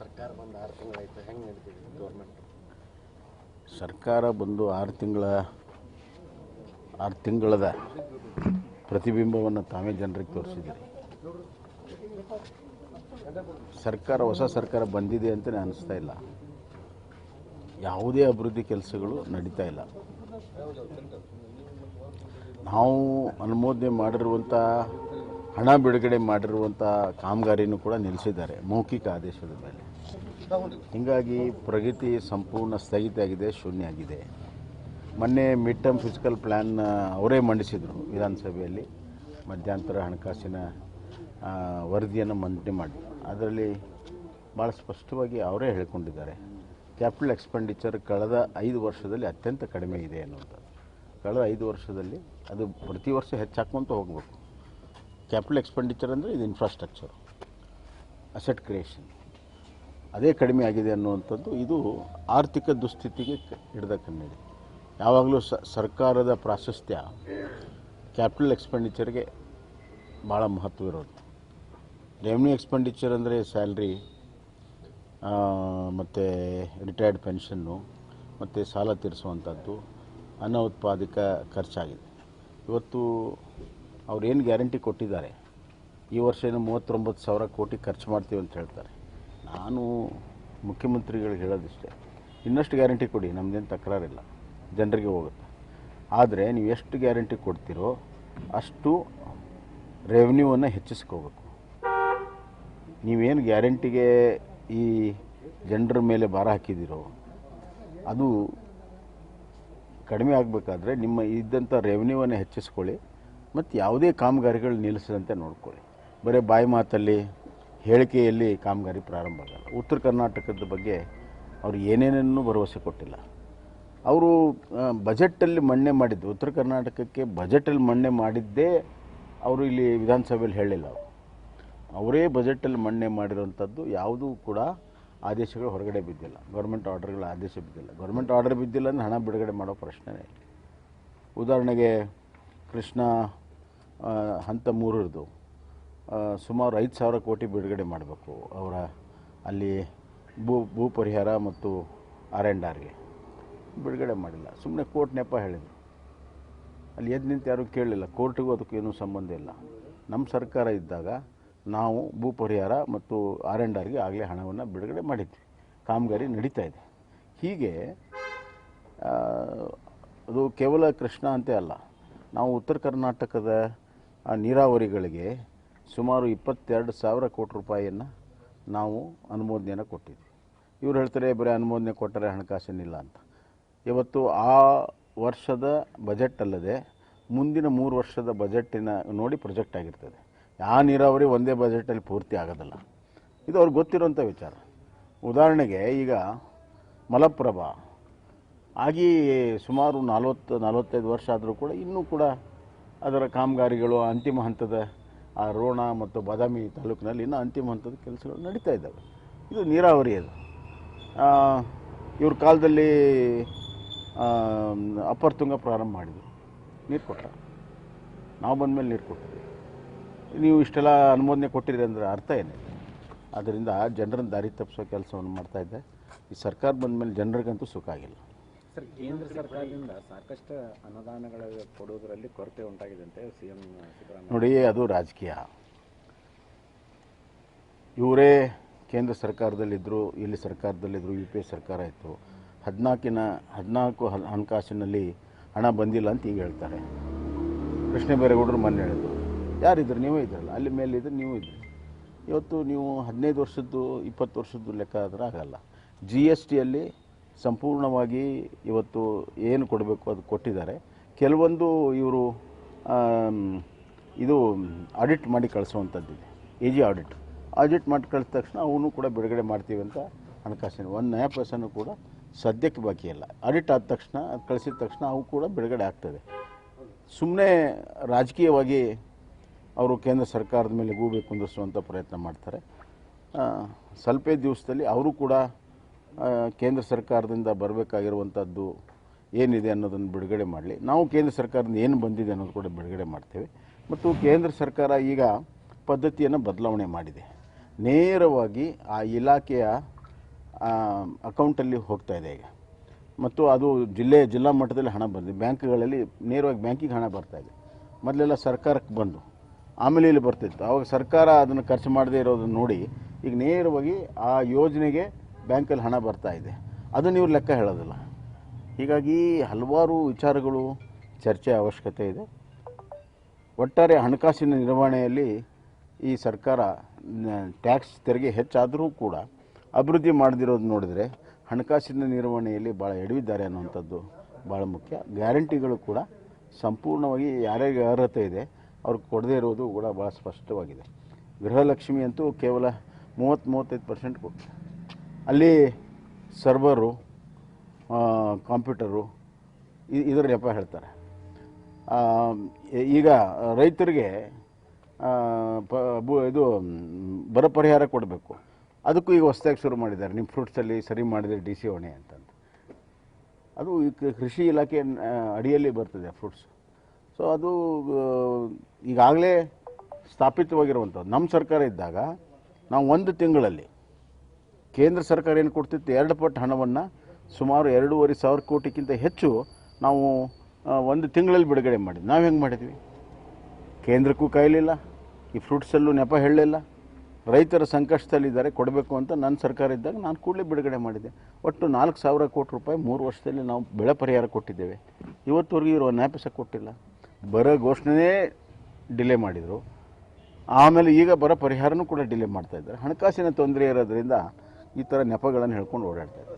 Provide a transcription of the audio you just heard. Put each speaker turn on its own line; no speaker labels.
ಸರ್ಕಾರ ಬಂದು ಆರು ತಿಂಗಳಾಯ್ತು ಹೆಂಗೆ ನಡೀತಿದೆ ಗೌರ್ಮೆಂಟ್
ಸರ್ಕಾರ ಬಂದು ಆರು ತಿಂಗಳ, ಆರು ತಿಂಗಳದ ಪ್ರತಿಬಿಂಬವನ್ನು ತಾವೇ ಜನರಿಗೆ ತೋರಿಸಿದ್ದೀರಿ ಸರ್ಕಾರ, ಹೊಸ ಸರ್ಕಾರ ಬಂದಿದೆ ಅಂತಲೇ ಅನಿಸ್ತಾ ಇಲ್ಲ. ಯಾವುದೇ ಅಭಿವೃದ್ಧಿ ಕೆಲಸಗಳು ನಡೀತಾ ಇಲ್ಲ. ನಾವು ಅನುಮೋದನೆ ಮಾಡಿರುವಂಥ, ಹಣ ಬಿಡುಗಡೆ ಮಾಡಿರುವಂಥ ಕಾಮಗಾರಿನೂ ಕೂಡ ನಿಲ್ಲಿಸಿದ್ದಾರೆ ಮೌಖಿಕ ಆದೇಶದ ಮೇಲೆ. ಹೀಗಾಗಿ ಪ್ರಗತಿ ಸಂಪೂರ್ಣ ಸ್ಥಗಿತ ಆಗಿದೆ ಶೂನ್ಯ ಆಗಿದೆ. ಮೊನ್ನೆ ಮಿಡ್ ಟರ್ಮ್ ಫಿಸಿಕಲ್ ಪ್ಲ್ಯಾನ್ ಅವರೇ ಮಂಡಿಸಿದರು ವಿಧಾನಸಭೆಯಲ್ಲಿ. ಮಧ್ಯಂತರ ಹಣಕಾಸಿನ ವರದಿಯನ್ನು ಮಂಡನೆ ಮಾಡಿ ಅದರಲ್ಲಿ ಭಾಳ ಸ್ಪಷ್ಟವಾಗಿ ಅವರೇ ಹೇಳ್ಕೊಂಡಿದ್ದಾರೆ ಕ್ಯಾಪಿಟಲ್ ಎಕ್ಸ್ಪೆಂಡಿಚರ್ ಕಳೆದ ಐದು ವರ್ಷದಲ್ಲಿ ಅತ್ಯಂತ ಕಡಿಮೆ ಇದೆ ಅನ್ನುವಂಥದ್ದು. ಕಳೆದ ಐದು ವರ್ಷದಲ್ಲಿ ಅದು ಪ್ರತಿ ವರ್ಷ ಹೆಚ್ಚಾಕ್ಕೊಂತ ಹೋಗಬೇಕು. ಕ್ಯಾಪಿಟಲ್ ಎಕ್ಸ್ಪೆಂಡಿಚರ್ ಅಂದರೆ ಇದು ಇನ್ಫ್ರಾಸ್ಟ್ರಕ್ಚರ್ ಅಸೆಟ್ ಕ್ರಿಯೇಷನ್ ಅದೇ ಕಡಿಮೆ ಆಗಿದೆ ಅನ್ನುವಂಥದ್ದು ಇದು ಆರ್ಥಿಕ ದುಸ್ಥಿತಿಗೆ ಹಿಡಿದ ಕನ್ನಡಿ. ಯಾವಾಗಲೂ ಸರ್ಕಾರದ ಪ್ರಾಶಸ್ತ್ಯ ಕ್ಯಾಪಿಟಲ್ ಎಕ್ಸ್ಪೆಂಡಿಚರ್ಗೆ ಭಾಳ ಮಹತ್ವ ಇರೋದು. ರೆವೆನ್ಯೂ ಎಕ್ಸ್ಪೆಂಡಿಚರ್ ಅಂದರೆ ಸ್ಯಾಲ್ರಿ ಮತ್ತು ರಿಟೈರ್ಡ್ ಪೆನ್ಷನ್ನು, ಮತ್ತು ಸಾಲ ತೀರಿಸುವಂಥದ್ದು ಅನೌತ್ಪಾದಿಕ ಖರ್ಚಾಗಿದೆ. ಇವತ್ತು ಅವ್ರು ಏನು ಗ್ಯಾರಂಟಿ ಕೊಟ್ಟಿದ್ದಾರೆ? ಈ ವರ್ಷ ಏನು ಮೂವತ್ತೊಂಬತ್ತು ಸಾವಿರ ಕೋಟಿ ಖರ್ಚು ಮಾಡ್ತೀವಿ ಅಂತ ಹೇಳ್ತಾರೆ. ನಾನು ಮುಖ್ಯಮಂತ್ರಿಗಳಿಗೆ ಹೇಳೋದಿಷ್ಟೇ. ಇನ್ನಷ್ಟು ಗ್ಯಾರಂಟಿ ಕೊಡಿ ನಮ್ಮದೇನು ತಕರಾರಿಲ್ಲ. ಜನರಿಗೆ ಹೋಗುತ್ತೆ. ಆದರೆ ನೀವು ಎಷ್ಟು ಗ್ಯಾರಂಟಿ ಕೊಡ್ತೀರೋ ಅಷ್ಟು ರೆವೆನ್ಯೂವನ್ನು ಹೆಚ್ಚಿಸ್ಕೋಬೇಕು. ನೀವೇನು ಗ್ಯಾರಂಟಿಗೆ ಈ ಜನರ ಮೇಲೆ ಭಾರ ಹಾಕಿದ್ದೀರೋ, ಅದು ಕಡಿಮೆ ಆಗಬೇಕಾದ್ರೆ ನಿಮ್ಮ ಇದ್ದಂಥ ರೆವೆನ್ಯೂವನ್ನು ಹೆಚ್ಚಿಸ್ಕೊಳ್ಳಿ, ಮತ್ತು ಯಾವುದೇ ಕಾಮಗಾರಿಗಳು ನಿಲ್ಲಿಸದಂತೆ ನೋಡ್ಕೊಳ್ಳಿ. ಬರೀ ಬಾಯಿ ಮಾತಲ್ಲಿ ಹೇಳಿಕೆಯಲ್ಲಿ ಕಾಮಗಾರಿ ಪ್ರಾರಂಭ ಆಗಲ್ಲ. ಉತ್ತರ ಕರ್ನಾಟಕದ ಬಗ್ಗೆ ಅವರು ಏನೇನನ್ನೂ ಭರವಸೆ ಕೊಟ್ಟಿಲ್ಲ. ಅವರು ಬಜೆಟಲ್ಲಿ ಮಣ್ಣೆ ಮಾಡಿದ್ದು, ಉತ್ತರ ಕರ್ನಾಟಕಕ್ಕೆ ಬಜೆಟಲ್ಲಿ ಮಣ್ಣೆ ಮಾಡಿದ್ದೇ ಅವರು ಇಲ್ಲಿ ವಿಧಾನಸಭೆಯಲ್ಲಿ ಹೇಳಿಲ್ಲ ಅವರು. ಅವರೇ ಬಜೆಟಲ್ಲಿ ಮಣ್ಣೆ ಮಾಡಿರೋಂಥದ್ದು ಯಾವುದೂ ಕೂಡ ಆದೇಶಗಳು ಹೊರಗಡೆ ಬಿದ್ದಿಲ್ಲ. ಗೌರ್ಮೆಂಟ್ ಆರ್ಡರ್ಗಳ ಆದೇಶ ಬಿದ್ದಿಲ್ಲ. ಗೌರ್ಮೆಂಟ್ ಆರ್ಡರ್ ಬಿದ್ದಿಲ್ಲ ಅಂದರೆ ಹಣ ಬಿಡುಗಡೆ ಮಾಡೋ ಪ್ರಶ್ನೆನೇ ಇಲ್ಲ. ಉದಾಹರಣೆಗೆ ಕೃಷ್ಣ ಹಂತ ಮೂರರದು. ಸುಮಾರು ಐದು ಸಾವಿರ ಕೋಟಿ ಬಿಡುಗಡೆ ಮಾಡಬೇಕು ಅವರ ಅಲ್ಲಿ ಭೂ ಭೂ ಪರಿಹಾರ ಮತ್ತು ಆರ್ ಆ್ಯಂಡ್ ಆರ್ಗೆ ಬಿಡುಗಡೆ ಮಾಡಿಲ್ಲ. ಸುಮ್ಮನೆ ಕೋರ್ಟ್ ನೆಪ ಹೇಳಿದರು. ಅಲ್ಲಿ ಎದ್ದು ನಿಂತು ಯಾರೂ ಕೇಳಲಿಲ್ಲ ಕೋರ್ಟಿಗೂ ಅದಕ್ಕೂ ಏನೂ ಸಂಬಂಧ ಇಲ್ಲ. ನಮ್ಮ ಸರ್ಕಾರ ಇದ್ದಾಗ ನಾವು ಭೂ ಪರಿಹಾರ ಮತ್ತು ಆರ್ ಆ್ಯಂಡ್ ಆರ್ಗೆ ಆಗಲೇ ಹಣವನ್ನು ಬಿಡುಗಡೆ ಮಾಡಿದ್ವಿ. ಕಾಮಗಾರಿ ನಡೀತಾ ಇದೆ. ಹೀಗೆ ಅದು ಕೇವಲ ಕೃಷ್ಣ ಅಂತೆ ಅಲ್ಲ. ನಾವು ಉತ್ತರ ಕರ್ನಾಟಕದ ನೀರಾವರಿಗಳಿಗೆ ಸುಮಾರು ಇಪ್ಪತ್ತೆರಡು ಸಾವಿರ ಕೋಟಿ ರೂಪಾಯಿಯನ್ನು ನಾವು ಅನುಮೋದನೆಯನ್ನು ಕೊಟ್ಟಿದ್ವಿ. ಇವ್ರು ಹೇಳ್ತಾರೆ ಬರೀ ಅನುಮೋದನೆ ಕೊಟ್ಟರೆ ಹಣಕಾಸಿನಿಲ್ಲ ಅಂತ. ಇವತ್ತು ಆ ವರ್ಷದ ಬಜೆಟ್ ಅಲ್ಲದೆ ಮುಂದಿನ ಮೂರು ವರ್ಷದ ಬಜೆಟಿನ ನೋಡಿ ಪ್ರೊಜೆಕ್ಟ್ ಆಗಿರ್ತದೆ. ಆ ನೀರಾವರಿ ಒಂದೇ ಬಜೆಟಲ್ಲಿ ಪೂರ್ತಿ ಆಗೋದಿಲ್ಲ. ಇದು ಅವ್ರಿಗೆ ಗೊತ್ತಿರೋಂಥ ವಿಚಾರ. ಉದಾಹರಣೆಗೆ ಈಗ ಮಲಪ್ರಭಾ, ಆಗಿ ಸುಮಾರು ನಲವತ್ತು, ನಲವತ್ತೈದು ವರ್ಷ ಆದರೂ ಕೂಡ ಇನ್ನೂ ಕೂಡ ಅದರ ಕಾಮಗಾರಿಗಳು ಅಂತಿಮ ಹಂತದ ಆ ರೋಣ ಮತ್ತು ಬಾದಾಮಿ ತಾಲೂಕಿನಲ್ಲಿ ಇನ್ನೂ ಅಂತಿಮ ಹಂತದ ಕೆಲಸಗಳು ನಡೀತಾ ಇದ್ದಾವೆ. ಇದು ನೀರಾವರಿ ಅದು. ಇವ್ರ ಕಾಲದಲ್ಲಿ ಅಪ್ಪರ್ ತುಂಗ ಪ್ರಾರಂಭ ಮಾಡಿದರು. ನೀರು ಕೊಟ್ಟ ನಾವು ಬಂದ ಮೇಲೆ ನೀರು ಕೊಟ್ಟಿದ್ವಿ ನೀವು ಇಷ್ಟೆಲ್ಲ ಅನುಮೋದನೆ ಕೊಟ್ಟಿರಿ ಅಂದರೆ ಅರ್ಥ ಏನಿದೆ ಅದರಿಂದ ಜನರನ್ನು ದಾರಿ ತಪ್ಪಿಸೋ ಕೆಲಸವನ್ನು ಮಾಡ್ತಾ ಇದ್ದೆ. ಈ ಸರ್ಕಾರ ಬಂದ ಮೇಲೆ ಜನರಿಗಂತೂ ಸುಖ ಆಗಿಲ್ಲ.
ಸರ್, ಕೇಂದ್ರ ಸರ್ಕಾರದಿಂದ ಸಾಕಷ್ಟು ಅನುದಾನಗಳ ಕೊಡುವುದರಲ್ಲಿ ಕೊರತೆ ಉಂಟಾಗಿದೆ ಅಂತ ಸಿ ಎಂ ಸಿದ್ದರಾಮಯ್ಯ
ನೋಡಿ, ಅದು ರಾಜಕೀಯ. ಇವರೇ ಕೇಂದ್ರ ಸರ್ಕಾರದಲ್ಲಿದ್ದರು ಇಲ್ಲಿ ಸರ್ಕಾರದಲ್ಲಿದ್ದರು ಯು ಪಿ ಎ ಸರ್ಕಾರ ಇತ್ತು. ಹದಿನಾಲ್ಕಿನ ಹದಿನಾಲ್ಕು ಹಣಕಾಸಿನಲ್ಲಿ ಹಣ ಬಂದಿಲ್ಲ ಅಂತ ಈಗ ಹೇಳ್ತಾರೆ. ಕೃಷ್ಣ ಬೈರೇಗೌಡರು ಮೊನ್ನೆ ಹೇಳಿದ್ರು. ಯಾರಿದ್ರು? ನೀವೇ ಇದ್ರಲ್ಲ. ಅಲ್ಲಿ ಮೇಲೆ ಇದ್ರೆ ನೀವು ಇದ್ರಿ. ಇವತ್ತು ನೀವು ಹದಿನೈದು ವರ್ಷದ್ದು, ಇಪ್ಪತ್ತು ವರ್ಷದ್ದು ಲೆಕ್ಕ ಆದರೆ ಆಗಲ್ಲ. ಜಿ ಎಸ್ ಟಿಯಲ್ಲಿ ಸಂಪೂರ್ಣವಾಗಿ ಇವತ್ತು ಏನು ಕೊಡಬೇಕು ಅದು ಕೊಟ್ಟಿದ್ದಾರೆ. ಕೆಲವೊಂದು ಇವರು ಇದು ಆಡಿಟ್ ಮಾಡಿ ಕಳಿಸುವಂಥದ್ದಿದೆ ಎ ಜಿ ಆಡಿಟ್ ಆಡಿಟ್ ಮಾಡಿ ಕಳಿಸಿದ ತಕ್ಷಣ ಅವನು ಕೂಡ ಬಿಡುಗಡೆ ಮಾಡ್ತೀವಿ ಅಂತ ಹಣಕಾಸಿನ ಒಂದು ನಯ ಕೂಡ ಸದ್ಯಕ್ಕೆ ಬಾಕಿ ಇಲ್ಲ. ಆಡಿಟ್ ಆದ ತಕ್ಷಣ, ಕಳಿಸಿದ ತಕ್ಷಣ ಅವು ಕೂಡ ಬಿಡುಗಡೆ ಆಗ್ತದೆ. ಸುಮ್ಮನೆ ರಾಜಕೀಯವಾಗಿ ಅವರು ಕೇಂದ್ರ ಸರ್ಕಾರದ ಮೇಲೆ ಗೂಬೆ ಕುಂದಿಸುವಂಥ ಪ್ರಯತ್ನ ಮಾಡ್ತಾರೆ. ಸ್ವಲ್ಪೇ ದಿವಸದಲ್ಲಿ ಅವರು ಕೂಡ ಕೇಂದ್ರ ಸರ್ಕಾರದಿಂದ ಬರಬೇಕಾಗಿರುವಂಥದ್ದು ಏನಿದೆ ಅನ್ನೋದನ್ನು ಬಿಡುಗಡೆ ಮಾಡಲಿ. ನಾವು ಕೇಂದ್ರ ಸರ್ಕಾರದಿಂದ ಏನು ಬಂದಿದೆ ಅನ್ನೋದು ಕೂಡ ಬಿಡುಗಡೆ ಮಾಡ್ತೇವೆ. ಮತ್ತು ಕೇಂದ್ರ ಸರ್ಕಾರ ಈಗ ಪದ್ಧತಿಯನ್ನು ಬದಲಾವಣೆ ಮಾಡಿದೆ. ನೇರವಾಗಿ ಆ ಇಲಾಖೆಯ ಅಕೌಂಟಲ್ಲಿ ಹೋಗ್ತಾ ಇದೆ ಈಗ. ಮತ್ತು ಅದು ಜಿಲ್ಲೆ, ಜಿಲ್ಲಾ ಮಟ್ಟದಲ್ಲಿ ಹಣ ಬಂದಿದೆ. ಬ್ಯಾಂಕ್ಗಳಲ್ಲಿ ನೇರವಾಗಿ ಬ್ಯಾಂಕಿಗೆ ಹಣ ಬರ್ತಾ ಇದೆ. ಮೊದಲೆಲ್ಲ ಸರ್ಕಾರಕ್ಕೆ ಬಂದು ಆಮೇಲೆ ಇಲ್ಲಿ ಬರ್ತಿತ್ತು. ಆವಾಗ ಸರ್ಕಾರ ಅದನ್ನು ಖರ್ಚು ಮಾಡದೇ ಇರೋದನ್ನು ನೋಡಿ ಈಗ ನೇರವಾಗಿ ಆ ಯೋಜನೆಗೆ ಬ್ಯಾಂಕಲ್ಲಿ ಹಣ ಬರ್ತಾ ಇದೆ. ಅದು ನೀವು ಲೆಕ್ಕ ಹೇಳೋದಿಲ್ಲ. ಹೀಗಾಗಿ ಹಲವಾರು ವಿಚಾರಗಳು ಚರ್ಚೆ ಅವಶ್ಯಕತೆ ಇದೆ. ಒಟ್ಟಾರೆ ಹಣಕಾಸಿನ ನಿರ್ವಹಣೆಯಲ್ಲಿ ಈ ಸರ್ಕಾರ ಟ್ಯಾಕ್ಸ್ ತೆರಿಗೆ ಹೆಚ್ಚಾದರೂ ಕೂಡ ಅಭಿವೃದ್ಧಿ ಮಾಡದಿರೋದು ನೋಡಿದರೆ ಹಣಕಾಸಿನ ನಿರ್ವಹಣೆಯಲ್ಲಿ ಭಾಳ ಎಡವಿದ್ದಾರೆ ಅನ್ನುವಂಥದ್ದು ಭಾಳ ಮುಖ್ಯ. ಗ್ಯಾರಂಟಿಗಳು ಕೂಡ ಸಂಪೂರ್ಣವಾಗಿ ಯಾರ್ಯಾರಿಗೆ ಅರ್ಹತೆ ಇದೆ ಅವ್ರಿಗೆ ಕೊಡದೇ ಇರೋದು ಕೂಡ ಭಾಳ ಸ್ಪಷ್ಟವಾಗಿದೆ. ಗೃಹಲಕ್ಷ್ಮಿ ಅಂತೂ ಕೇವಲ ಮೂವತ್ತು ಮೂವತ್ತೈದು ಪರ್ಸೆಂಟ್ ಕೊಟ್ಟು ಅಲ್ಲಿ ಸರ್ವರು ಕಂಪ್ಯೂಟರು ಇದರ ನೆಪ ಹೇಳ್ತಾರೆ. ಈಗ ರೈತರಿಗೆ ಇದು, ಬರ ಪರಿಹಾರ ಕೊಡಬೇಕು. ಅದಕ್ಕೂ ಈಗ ಹೊಸದಾಗಿ ಶುರು ಮಾಡಿದ್ದಾರೆ. ನಿಮ್ಮ ಫ್ರೂಟ್ಸಲ್ಲಿ ಸರಿ ಮಾಡಿದರೆ ಡಿ ಸಿ ಹೊಣೆ ಅಂತಂದು. ಅದು ಕೃಷಿ ಇಲಾಖೆ ಅಡಿಯಲ್ಲಿ ಬರ್ತದೆ ಫ್ರೂಟ್ಸ್. ಸೊ ಅದು ಈಗಾಗಲೇ ಸ್ಥಾಪಿತವಾಗಿರುವಂಥದ್ದು. ನಮ್ಮ ಸರ್ಕಾರ ಇದ್ದಾಗ, ನಾವು ಒಂದು ತಿಂಗಳಲ್ಲಿ ಕೇಂದ್ರ ಸರ್ಕಾರ ಏನು ಕೊಡ್ತಿತ್ತು? ಎರಡು ಪಟ್ಟು ಹಣವನ್ನು ಸುಮಾರು ಎರಡೂವರೆ ಸಾವಿರ ಕೋಟಿಗಿಂತ ಹೆಚ್ಚು ನಾವು ಒಂದು ತಿಂಗಳಲ್ಲಿ ಬಿಡುಗಡೆ ಮಾಡಿದ್ವಿ. ನಾವು ಹೆಂಗೆ ಮಾಡಿದ್ವಿ? ಕೇಂದ್ರಕ್ಕೂ ಕಾಯಲಿಲ್ಲ, ಈ ಫ್ರೂಟ್ಸಲ್ಲೂ ನೆಪ ಹೇಳಲಿಲ್ಲ. ರೈತರ ಸಂಕಷ್ಟದಲ್ಲಿದ್ದಾರೆ, ಕೊಡಬೇಕು ಅಂತ ನನ್ನ ಸರ್ಕಾರ ಇದ್ದಾಗ ನಾನು ಕೂಡಲೇ ಬಿಡುಗಡೆ ಮಾಡಿದೆ ಒಟ್ಟು ನಾಲ್ಕು ಸಾವಿರ ಕೋಟಿ ರೂಪಾಯಿ ಮೂರು ವರ್ಷದಲ್ಲಿ ನಾವು ಬೆಳೆ ಪರಿಹಾರ ಕೊಟ್ಟಿದ್ದೇವೆ. ಇವತ್ತುವರೆಗೂ ಇರುವ ನ್ಯಾಪಸ ಕೊಟ್ಟಿಲ್ಲ. ಬರೋ ಘೋಷಣೆನೇ ಡಿಲೇ ಮಾಡಿದರು. ಆಮೇಲೆ ಈಗ ಬರೋ ಪರಿಹಾರನೂ ಕೂಡ ಡಿಲೇ ಮಾಡ್ತಾ ಇದ್ದಾರೆ. ಹಣಕಾಸಿನ ತೊಂದರೆ ಇರೋದ್ರಿಂದ ಈ ಥರ ನೆಪಗಳನ್ನು ಹೇಳ್ಕೊಂಡು ಓಡಾಡ್ತಾರೆ